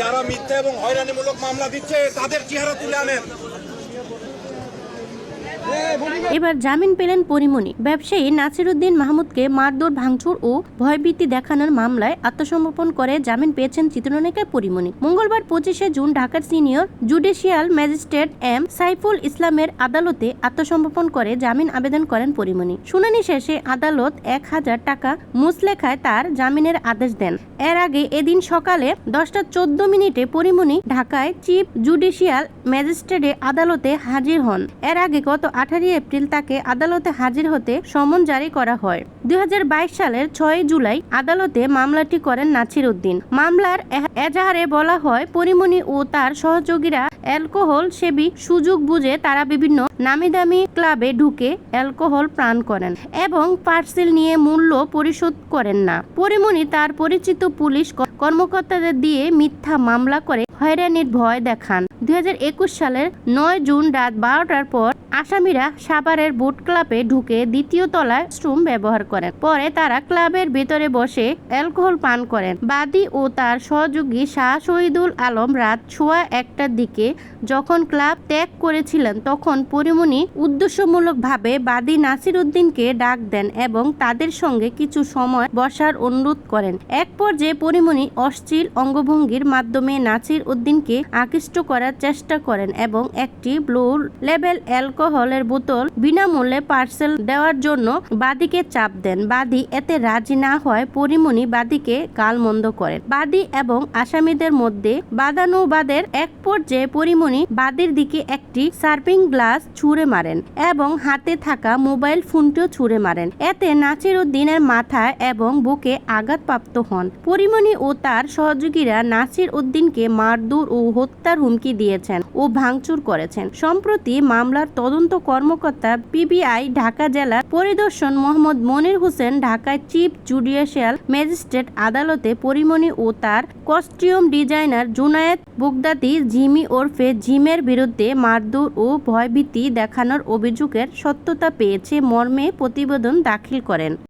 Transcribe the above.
যারা মিথ্যা এবং হয়রানিমূলক মামলা দিচ্ছে তাদের চেহারা তুলে আনেন। এবার জামিন পেলেন পরিমণি। ব্যবসায়ী নাসিরুদ্দিন মাহমুদকে মারধর, ভাঙচুর ও ভয়ভীতি দেখানোর মামলায় আত্মসমর্পণ করে জামিন পেয়েছেন চিত্রনায়িকা পরিমণি। মঙ্গলবার পঁচিশে জুন ঢাকার senior judicial magistrate M Saiful ইসলামের আদালতে আত্মসমর্পণ করে জামিন আবেদন করেন পরিমণি। শুনানি শেষে আদালত এক হাজার টাকা মুসলেখায় তার জামিনের আদেশ দেন। এর আগে এদিন সকালে দশটা চোদ্দ মিনিটে পরিমণি ঢাকায় চিফ জুডিশিয়াল ম্যাজিস্ট্রেটে আদালতে হাজির হন। এর আগে গত আঠারোই এপ্রিল তাকে আদালতে হাজির হতে সমন জারি করা হয়। দুই সালের ছয় জুলাই আদালতে মামলাটি করেন নাছির উদ্দিন মামলার এজাহারে বলা হয়, পরিমণি ও তার সহযোগীরা অ্যালকোহল সেবী সুযোগ বুঝে তারা বিভিন্ন নামি দামি ক্লাবে ঢুকে অ্যালকোহল পান করেন এবং পার্সেল নিয়ে মূল্য পরিশোধ করেন না। পরিমণি তার পরিচিত পুলিশ কর্মকর্তাদের দিয়ে মিথ্যা মামলা করে হয়রানির ভয় দেখান। দুই হাজার একুশ সালের নয় জুন রাত বারোটার পর আসামিরা সাভারের বোট ক্লাবে ঢুকে দ্বিতীয় তলায় স্ট্রুম ব্যবহার করেন। পরে তারা ক্লাবের ভেতরে বসে অ্যালকোহল পান করেন। বাদী ও তার সহযোগী শাহ শহীদুল আলম রাত ছোয়া একটার দিকে যখন ক্লাব ত্যাগ করেছিলেন, তখন পরিমণি উদ্দেশ্যমূলকভাবে বাদী নাসির উদ্দিনকে ডাক দেন এবং তাদের সঙ্গে কিছু সময় বসার অনুরোধ করেন। এক পর্যায়ে পরিমণি অশ্লীল অঙ্গভঙ্গির মাধ্যমে নাসির উদ্দিনকে আকৃষ্ট করার চেষ্টা করেন এবং একটি ব্লু লেভেল অ্যালকোহলের বোতল বিনামূল্যে পার্সেল দেওয়ার জন্য বাদীকে চাপ দেন। বাদী এতে রাজি না হয় পরিমণি বাদীকে গালমন্দ করেন। বাদী এবং আসামিদের মধ্যে বাদানুবাদের এক পর্যায়ে পরিমণি বাদীর দিকে একটি সার্ভিং গ্লাস ছুঁড়ে মারেন এবং হাতে থাকা মোবাইল ফোনটিও ছুঁড়ে মারেন। এতে নাসির উদ্দিনের মাথায় এবং বুকে আঘাতপ্রাপ্ত হন। পরিমণি ও তার সহযোগীরা নাসির উদ্দিনকে মারধর ও হত্যার হুমকি দিয়েছেন ও ভাঙচুর করেছেন। সম্প্রতি মামলার তদন্ত কর্মকর্তা পিবিআই ঢাকা জেলা পরিদর্শন মোহাম্মদ মনির হোসেন ঢাকায় চিফ জুডিশিয়াল ম্যাজিস্ট্রেট আদালতে পরিমণি ও তার কস্টিউম ডিজাইনার জুনায়েদ বুগদাদি জিমি ওরফে জিমের বিরুদ্ধে মারধর ও ভয়ভীতি দেখানোর অভিযোগের সত্যতা পেয়েছে মর্মে প্রতিবেদন দাখিল করেন।